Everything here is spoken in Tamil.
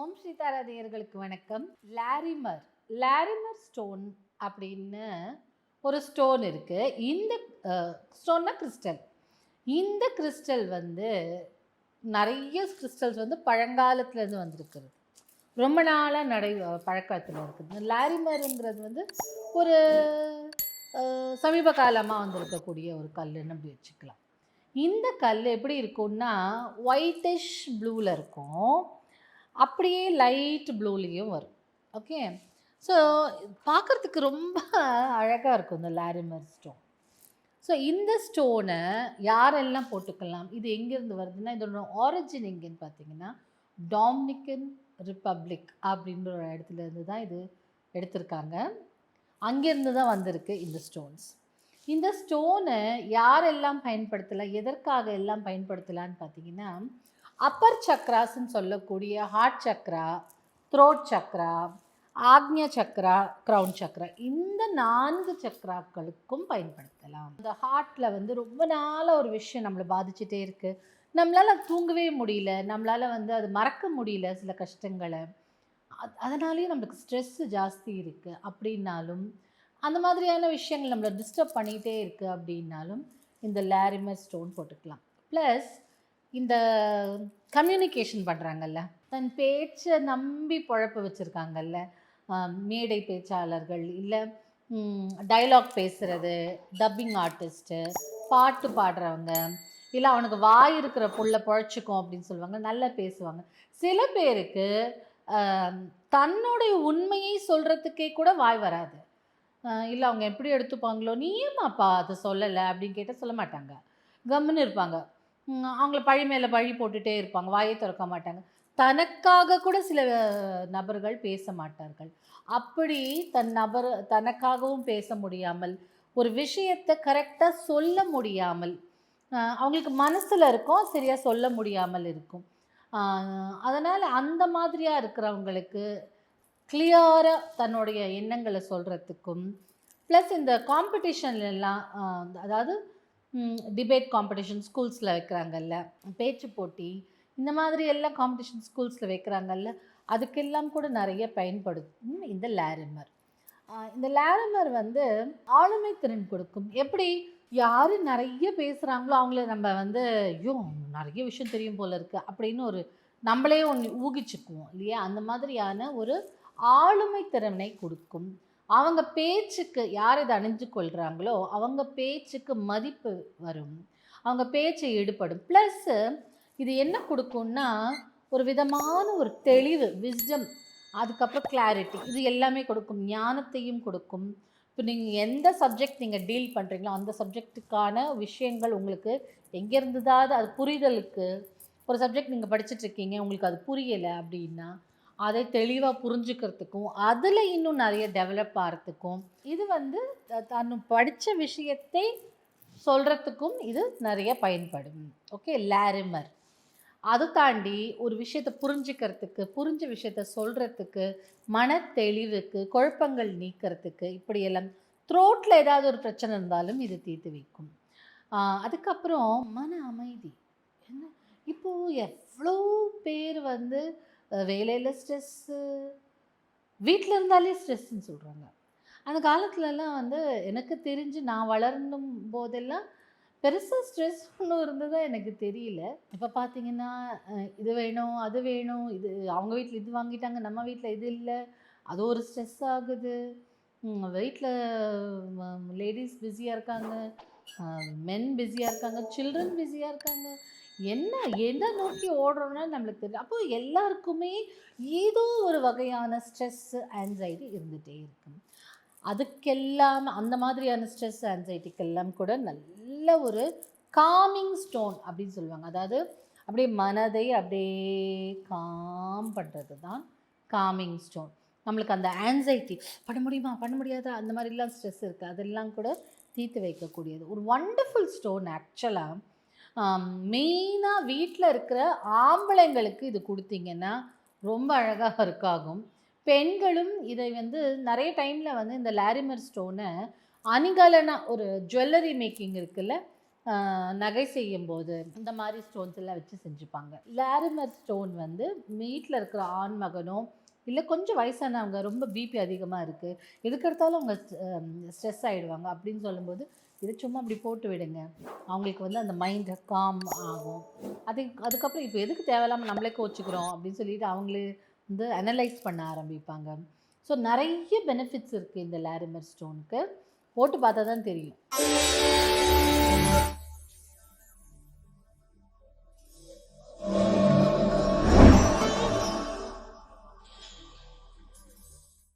ஓம் சீதாராதையர்களுக்கு வணக்கம். லாரிமர் லாரிமர் ஸ்டோன் அப்படின்னு ஒரு ஸ்டோன் இருக்குது இந்த ஸ்டோன்னா கிறிஸ்டல். இந்த கிறிஸ்டல் வந்து நிறைய கிறிஸ்டல்ஸ் வந்து பழங்காலத்துலேருந்து வந்திருக்குது ரொம்ப நாளாக நடை பழக்கத்தில் இருக்குது. லாரிமருங்கிறது வந்து ஒரு சமீப காலமாக வந்திருக்கக்கூடிய ஒரு கல்லுன்னு அப்படி வச்சுக்கலாம். இந்த கல் எப்படி இருக்கும்னா ஒயிட்டிஷ் ப்ளூவில் இருக்கும். அப்படியே லைட் ப்ளூலேயும் வரும். ஓகே? ஸோ பார்க்குறதுக்கு ரொம்ப அழகாக இருக்கும் இந்த லாரிமர் ஸ்டோன். ஸோ இந்த ஸ்டோனை யாரெல்லாம் போட்டுக்கலாம்? இது எங்கேருந்து வருதுன்னா இதோட ஆரிஜின் எங்கேன்னு பார்த்தீங்கன்னா டாமினிக்கன் ரிப்பப்ளிக் அப்படின்ற ஒரு இடத்துல இருந்து தான் இது எடுத்திருக்காங்க. அங்கேருந்து தான் வந்திருக்கு இந்த ஸ்டோன்ஸ் இந்த ஸ்டோனை யாரெல்லாம் பயன்படுத்தலாம்? எதற்காக எல்லாம் பயன்படுத்தலான்னு பார்த்தீங்கன்னா அப்பர் சக்ராஸ்ன்னு சொல்லக்கூடிய heart chakra throat chakra Ajna chakra crown chakra இந்த நான்கு சக்ராக்களுக்கும் பயன்படுத்தலாம். இந்த ஹார்ட்டில் வந்து ரொம்ப நாளாக ஒரு விஷயம் நம்மளை பாதிச்சுட்டே இருக்குது நம்மளால் தூங்கவே முடியல. நம்மளால் வந்து அது மறக்க முடியல சில கஷ்டங்களை. அதனாலேயே நம்மளுக்கு ஸ்ட்ரெஸ்ஸு ஜாஸ்தி இருக்குது அப்படின்னாலும் அந்த மாதிரியான விஷயங்கள் நம்மளை டிஸ்டர்ப் பண்ணிகிட்டே இருக்குது அப்படின்னாலும் இந்த லாரிமர் ஸ்டோன் போட்டுக்கலாம். ப்ளஸ் இந்த கம்யூனிகேஷன் பண்ணுறாங்கல்ல தன் பேச்சை நம்பி பொழப்பு வச்சுருக்காங்கல்ல மேடை பேச்சாளர்கள் இல்லை டைலாக் பேசுகிறது டப்பிங் ஆர்டிஸ்ட்டு பாட்டு பாடுறவங்க இல்லை அவனுக்கு வாய் இருக்கிற புள்ள பொழைச்சிக்கும் அப்படின்னு சொல்லுவாங்க நல்லா பேசுவாங்க. சில பேருக்கு தன்னுடைய உண்மையை சொல்கிறதுக்கே கூட வாய் வராது. இல்லை அவங்க எப்படி எடுத்துப்பாங்களோ நீ ஏமாப்பா அதை சொல்லலை அப்படின்னு கேட்டால் சொல்ல மாட்டாங்க. கம்முன்னு இருப்பாங்க. அவங்கள பழி மேலே பழி போட்டுகிட்டே இருப்பாங்க வாயை திறக்க மாட்டாங்க. தனக்காக கூட சில நபர்கள் பேச மாட்டார்கள். அப்படி தன் நபர் தனக்காகவும் பேச முடியாமல் ஒரு விஷயத்தை கரெக்டாக சொல்ல முடியாமல் அவங்களுக்கு மனசில் இருக்கும் சரியாக சொல்ல முடியாமல் இருக்கும். அதனால் அந்த மாதிரியாக இருக்கிறவங்களுக்கு கிளியராக தன்னுடைய எண்ணங்களை சொல்கிறதுக்கும் ப்ளஸ் இந்த காம்படிஷன்லாம் அதாவது டிபேட் காம்படிஷன் ஸ்கூல்ஸில் வைக்கிறாங்கல்ல பேச்சு போட்டி இந்த மாதிரி எல்லாம் காம்படிஷன் ஸ்கூல்ஸில் வைக்கிறாங்கல்ல அதுக்கெல்லாம் கூட நிறைய பயன்படுத்தும் இந்த லாரிமர் இந்த லாரிமர் வந்து ஆளுமை திறன் கொடுக்கும். எப்படி? யார் நிறைய பேசுகிறாங்களோ அவங்கள நம்ம வந்து ஐயோ நிறைய விஷயம் தெரியும் போல இருக்குது அப்படின்னு ஒரு நம்மளே ஒன்று ஊகிச்சுக்குவோம் இல்லையா? அந்த மாதிரியான ஒரு ஆளுமை திறனை கொடுக்கும். அவங்க பேச்சுக்கு யார் இதை அணிஞ்சு கொள்கிறாங்களோ அவங்க பேச்சுக்கு மதிப்பு வரும். அவங்க பேச்சு ஈடுபடும். ப்ளஸ்ஸு இது என்ன கொடுக்கும்னா ஒரு விதமான ஒரு தெளிவு விஸ்டம் அதுக்கப்புறம் கிளாரிட்டி இது எல்லாமே கொடுக்கும். ஞானத்தையும் கொடுக்கும். இப்போ நீங்கள் எந்த சப்ஜெக்ட் நீங்கள் டீல் பண்ணுறீங்களோ அந்த சப்ஜெக்ட்டுக்கான விஷயங்கள் உங்களுக்கு எங்கேருந்து தான் அது புரிதலுக்கு ஒரு சப்ஜெக்ட் நீங்கள் படிச்சுட்ருக்கீங்க உங்களுக்கு அது புரியலை அப்படின்னா அதை தெளிவாக புரிஞ்சுக்கிறதுக்கும் அதில் இன்னும் நிறைய டெவலப் ஆகிறதுக்கும் இது வந்து த- தான் படித்த விஷயத்தை சொல்கிறதுக்கும் இது நிறைய பயன்படும். ஓகே லாரிமர் அதை தாண்டி ஒரு விஷயத்தை புரிஞ்சுக்கிறதுக்கு புரிஞ்ச விஷயத்த சொல்கிறதுக்கு மன தெளிவுக்கு குழப்பங்கள் நீக்கிறதுக்கு இப்படியெல்லாம் த்ரோட்டில் ஏதாவது ஒரு பிரச்சனை இருந்தாலும் இது தீர்த்து வைக்கும். அதுக்கப்புறம் மன அமைதி. என்ன? இப்போது எவ்வளோ பேர் வந்து வேலையில் ஸ்ட்ரெஸ்ஸு வீட்டில் இருந்தாலே ஸ்ட்ரெஸ்ன்னு சொல்கிறாங்க அந்த காலத்துலலாம் வந்து எனக்கு தெரிஞ்சு நான் வளர்ந்தும் போதெல்லாம் பெருசாக ஸ்ட்ரெஸ் ஒன்றும் இருந்ததா எனக்கு தெரியல. இப்போ பார்த்தீங்கன்னா இது வேணும் அது வேணும் இது அவங்க வீட்டில் இது வாங்கிட்டாங்க நம்ம வீட்டில் இது இல்லை அது ஒரு ஸ்ட்ரெஸ் ஆகுது. வீட்டில் லேடிஸ் பிஸியாக இருக்காங்க மென் பிஸியாக இருக்காங்க சில்ட்ரன் பிஸியாக இருக்காங்க. என்ன எதை நோக்கி ஓடுறோம்னா நம்மளுக்கு தெரியும் அப்போ எல்லாருக்குமே ஏதோ ஒரு வகையான ஸ்ட்ரெஸ்ஸு ஆன்சைட்டி இருந்துகிட்டே இருக்கும். அதுக்கெல்லாம் அந்த மாதிரியான ஸ்ட்ரெஸ் ஆன்சைட்டிக்கெல்லாம் கூட நல்ல ஒரு காமிங் ஸ்டோன் அப்படின்னு சொல்லுவாங்க. அதாவது அப்படியே மனதை அப்படியே காம் பண்ணுறது தான் காமிங் ஸ்டோன் நம்மளுக்கு அந்த ஆன்சைட்டி பண்ண முடியுமா பண்ண முடியாதா அந்த மாதிரிலாம் ஸ்ட்ரெஸ் இருக்குது அதெல்லாம் கூட தீர்த்து வைக்கக்கூடியது. ஒரு வண்டர்ஃபுல் ஸ்டோன் ஆக்சுவலாக மெயினாக வீட்டில் இருக்கிற ஆம்பளைங்களுக்கு இது கொடுத்தீங்கன்னா ரொம்ப அழகாக இருக்காகும். பெண்களும் இதை வந்து நிறைய டைமில் வந்து இந்த லாரிமர் ஸ்டோனை அணிகலனா ஒரு ஜுவல்லரி மேக்கிங் இருக்குல்ல நகை செய்யும் போது இந்த மாதிரி ஸ்டோன்ஸ் எல்லாம் வச்சு செஞ்சுப்பாங்க. லாரிமர் ஸ்டோன் வந்து வீட்டில் இருக்கிற ஆண் மகனோ இல்லை கொஞ்சம் வயசானவங்க ரொம்ப பிபி அதிகமாக இருக்குது எதுக்கெடுத்தாலும் அவங்க ஸ்ட்ரெஸ் ஆகிடுவாங்க அப்படின்னு சொல்லும்போது இதை சும்மா அப்படி போட்டு விடுங்க. அவங்களுக்கு வந்து அந்த மைண்ட் காம் ஆகும். அது அதுக்கப்புறம் இப்போ எதுக்கு தேவையில்லாமல் நம்மளே கோச்சிக்கிறோம் அப்படின்னு சொல்லிட்டு அவங்களே வந்து அனலைஸ் பண்ண ஆரம்பிப்பாங்க. ஸோ நிறைய பெனிஃபிட்ஸ் இருக்குது இந்த லாரிமர் ஸ்டோனுக்கு போட்டு பார்த்தா தான் தெரியும்.